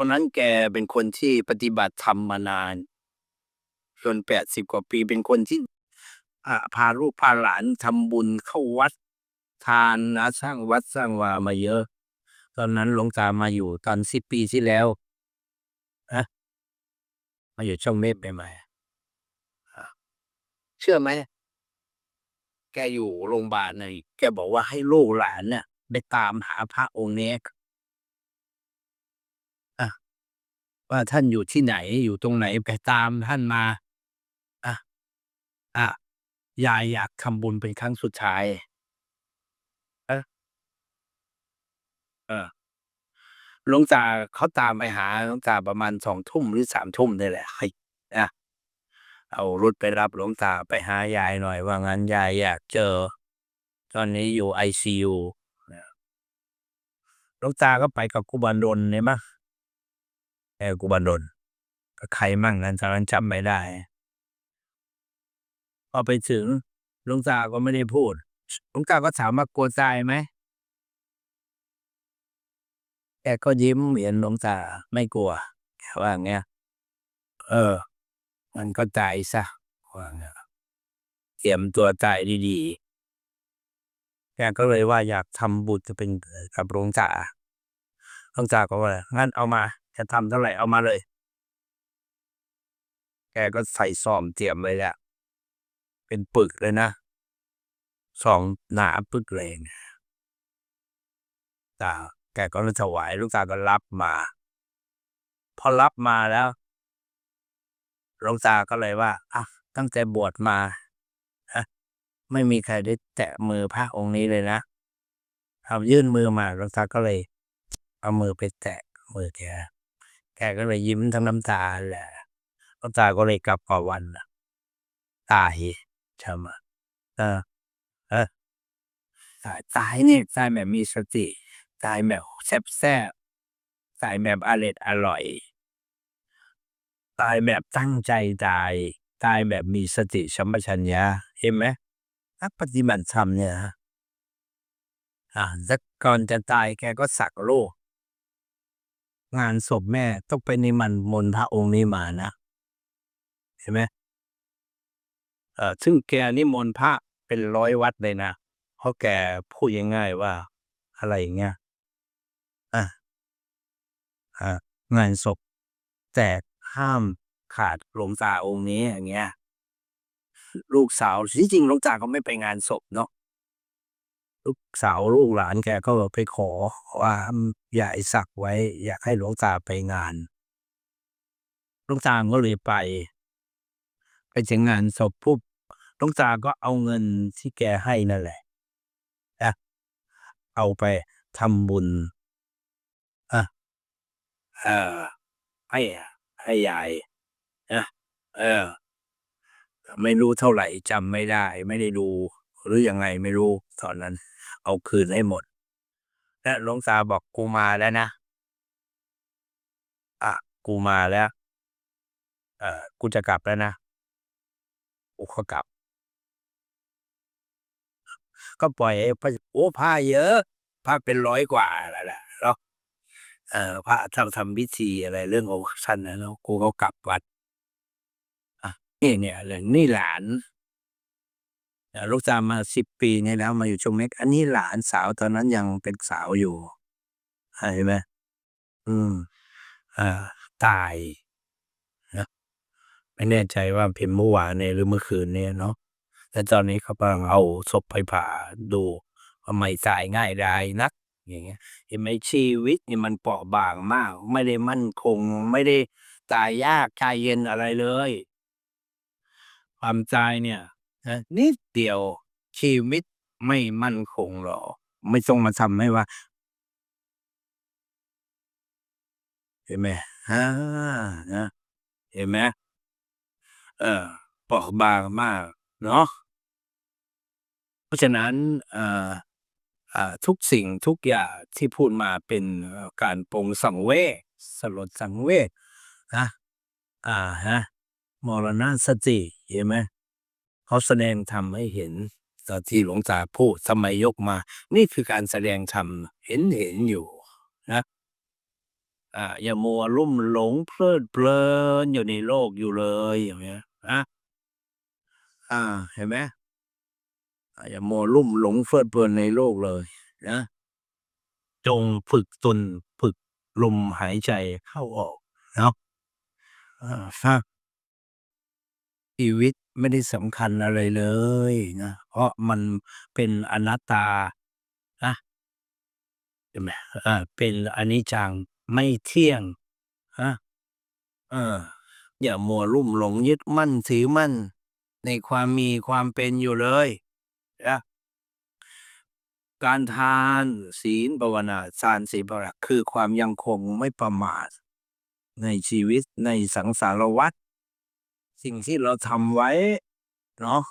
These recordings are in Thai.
ราะนั้นแกเป็นคนที่ปฏิบัติธรรมมานาน จนแปดสิบกว่าปีเป็นคนที่อ่าพาลูกพาหลานทำบุญเข้าวัด ทานนะสร้างวัดสร้างวามาเยอะ ตอนนั้นหลวงตามาอยู่ตอนสิบปีที่แล้วนะมาอยู่ช่องเมฆใหม่ๆอะเชื่อไหม แกอยู่โรงพยาบาลน่ะแกบอกว่าให้ลูกหลานเนี่ยไปตามหาพระองค์เนี้ยอะ ว่าท่านอยู่ที่ไหนอยู่ตรงไหนไปตามท่านมาอะอะยายอยากทำบุญเป็นครั้งสุดท้าย เออเออหลวงตาเขาตามไปหาหลวงตาประมาณสองทุ่มหรือสามทุ่มนี่แหละเฮ้ยนะเอารถไปรับหลวงตาไปหายายหน่อย ว่างั้นยายอยากเจอ ตอนนี้อยู่ไอซียูหลวงตาก็ไปกับกุบันดลเนี่ยมั้ง แอกุบันดลกับใครมั่งนั้นตอนนั้นจำไม่ได้ พอไปถึงหลวงตาก็ไม่ได้พูดหลวงตาก็ถามว่ากลัวตายไหมแกก็ยิ้มเห็นหลวงตาไม่กลัวแกว่าอย่างเงี้ย เออ มันก็ตายซะว่าเงี้ยเตรียมตัวตายดีๆแกก็เลยว่าอยากทำบุญจะเป็นกับหลวงตาหลวงตาก็ว่างั้นเอามาจะทำเท่าไหร่เอามาเลย แกก็ใส่ซอมเตรียมไว้แล้ว เป็นปึกเลยนะ สองหนาปึกเลยนะตาแกก็เลยถวายลูกตาก็รับมา พอรับมาแล้วหลวงตาก็เลยว่าอะตั้งแต่บวชมาฮะไม่มีใครได้แตะมือพระองค์นี้เลยนะเอายื่นมือมาหลวงตาก็เลย เอามือไปแตะมือแก แกก็เลยยิ้มทั้งน้ำตาแหละหลวงตาก็เลยกลับก่อวันนะตายใช่ไหมเออเออตายตายเนี่ยตายแบบมีสติ ตายแบบแซ่บแซ่บตายแบบอร่อยอร่อย ตายแบบตั้งใจตาย ตายแบบมีสติสัมปชัญญะเห็นไหมนักปฏิบัติธรรมเนี่ยนะอ่าแต่ก่อนจะตายแกก็สักโลก งานศพแม่ต้องไปนิมันต์มนพระองค์นี้มานะ เห็นไหมเออซึ่งแกนิมนต์พระเป็นร้อยวัดเลยนะเพราะแกพูดง่ายๆว่า อะไรอย่างเงี้ยอะอ่างานศพแต่ห้ามขาดหลวงตาองค์นี้อย่างเงี้ยลูกสาวที่จริงหลวงตาก็ไม่ไปงานศพเนาะ ลูกสาวลูกหลานแกก็ไปขอว่าอย่าไอสักไว้ อยากให้หลวงตาไปงานหลวงตาก็เลยไป ไปถึงงานศพปุ๊บหลวงตาก็เอาเงินที่แกให้นั่นแหละนะเอาไปทำบุญอะเออให้ให้ยายนะเออ ไม่รู้เท่าไหร่จำไม่ได้ ไม่ได้ดู หรือยังไงไม่รู้ตอนนั้น เอาคืนให้หมด และหลวงตาบอกกูมาแล้วนะ อะ กูมาแล้ว เออกูจะกลับแล้วนะกูก็กลับ ก็ปล่อยให้พระโอ้ผ้าเยอะผ้าเป็นร้อยกว่าแล้วแหละแล้วเอ่อพระทำทำพิธีอะไรเรื่องของท่านนะแล้วกูก็กลับวัด อะนี่เนี่ยเลยนี่หลาน ลูกตามมาสิบปีนี่แล้วมาอยู่ชงเม็ก อันนี้หลานสาวตอนนั้นยังเป็นสาวอยู่เห็นไหมอืมอ่าตายนะไม่แน่ใจว่าเป็นเมื่อวานเนี่ยหรือเมื่อคืนเนี่ยเนาะแต่ตอนนี้เขากำลังเอาศพไปผ่าดูว่าไม่ตายง่ายได้นัก อย่างเงี้ยเห็นไหมชีวิตนี่มันเปราะบางมาก ไม่ได้มั่นคง ไม่ได้ตายยากตายเย็นอะไรเลย ความตายเนี่ย นะนิดเดียวชีวิตไม่มั่นคงหรอก ไม่ต้องมาทำให้ว่า เห็นไหมฮ่านะเห็นไหมเออเปราะบางมากเนาะเพราะฉะนั้นเอ่ออ่าทุกสิ่งทุกอย่างที่พูดมาเป็นเอ่อการปรงสังเวชสลดสังเวชนะอ่าฮะมรณะสติเห็นไหม เขาแสดงธรรมให้เห็นตอนที่หลวงตาพูดทำไมยกมา นี่คือการแสดงธรรมเห็นเห็นอยู่นะอ่าอย่ามัวลุ่มหลงเพลิดเพลินอยู่ในโลกอยู่เลยอย่างเงี้ยนะอ่าเห็นไหมอย่ามัวลุ่มหลงเพลิดเพลินในโลกเลยนะจงฝึกตนฝึกลมหายใจเข้าออกเนาะอาถ้า ชีวิตไม่ได้สำคัญอะไรเลยนะ เพราะมันเป็นอนัตตานะใช่ไหมอาเป็นอนิจจังไม่เที่ยงนะเออ อย่ามัวลุ่มหลงยึดมั่นถือมั่น ในความมีความเป็นอยู่เลยนะการทานศีลภาวนาทานศีลภาวนาคือความยังคงไม่ประมาทในชีวิตในสังสารวัฏ สิ่งที่เราทำไว้เนาะ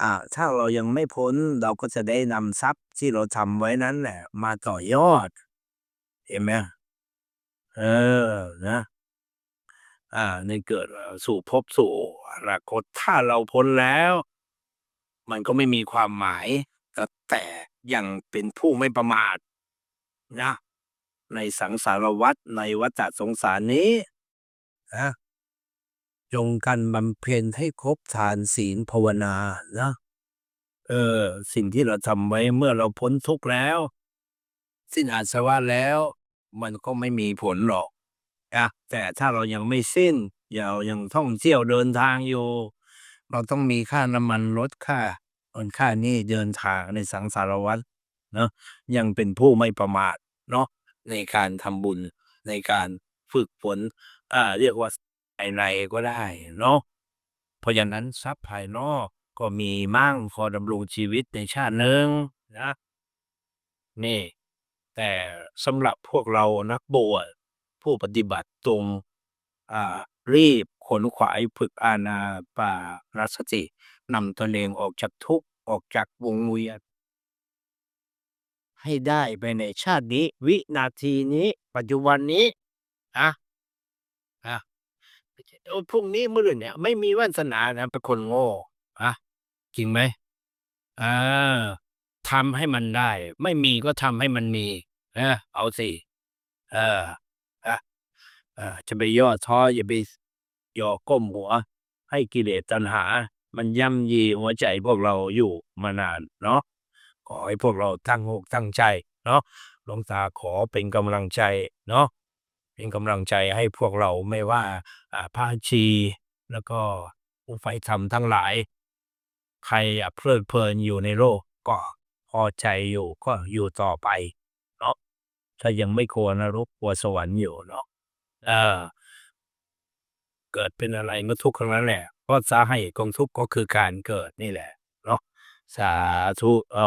อ่า ถ้าเรายังไม่พ้นเราก็จะได้นำทรัพย์ที่เราทำไว้นั้นแหละ มาต่อยอด เห็นไหมเออนะ อ่า ในเกิดสู่ภพสู่อนาคตถ้าเราพ้นแล้ว มันก็ไม่มีความหมาย แต่ยังเป็นผู้ไม่ประมาทนะในสังสารวัฏในวัฏสงสารนี้นะ จงกันบำเพ็ญให้ครบทานศีลภาวนานะเออ สิ่งที่เราทำไว้เมื่อเราพ้นทุกข์แล้ว สิ้นอาสวะแล้ว มันก็ไม่มีผลหรอกนะแต่ถ้าเรายังไม่สิ้นเรายังท่องเที่ยวเดินทางอยู่ เราต้องมีค่าน้ำมันรถค่าโน่นค่านี่เดินทางในสังสารวัฏเนาะยังเป็นผู้ไม่ประมาทเนาะในการทำบุญในการฝึกฝนอ่าเรียกว่า ภายในก็ได้เนาะเพราะฉะนั้นทรัพย์ภายนอกก็มีมั่งพอดำรงชีวิตในชาติหนึ่งนะนี่ แต่สำหรับพวกเรานักบวชผู้ปฏิบัติตรงอ่ารีบขนขวายฝึกอานาปานสตินำตนเองออกจากทุกข์ออกจากวงเวียนให้ได้ภายในชาตินี้ วินาทีนี้ ปัจจุบันนี้นะนะ โอ้พรุ่งนี้มะรืนเนี่ย ไม่มีวาสนานะเป็นคนโง่นะจริงไหม?เออทำให้มันได้ ไม่มีก็ทำให้มันมีนะเอาสิเออนะเออจะไปย่อท้ออย่าไปย่อก้มหัว ให้กิเลสตัณหา มันย่ำยีหัวใจพวกเราอยู่มานานเนาะขอให้พวกเราตั้งอกตั้งใจ เนาะหลวงตาขอเป็นกำลังใจ เนาะ เป็นกำลังใจให้พวกเราไม่ว่าอ่าพระชี แล้วก็ผู้ใฝ่ธรรมทั้งหลาย ใครเพลิดเพลินอยู่ในโลกก็พอใจอยู่ก็อยู่ต่อไปเนาะถ้ายังไม่กลัวนรกกลัวสวรรค์อยู่เนาะเออเกิดเป็นอะไรก็ทุกข์ทั้งนั้นแหละเพราะสาเหตุของทุกข์ก็คือการเกิดนี่แหละ เนาะสาธุอ้อ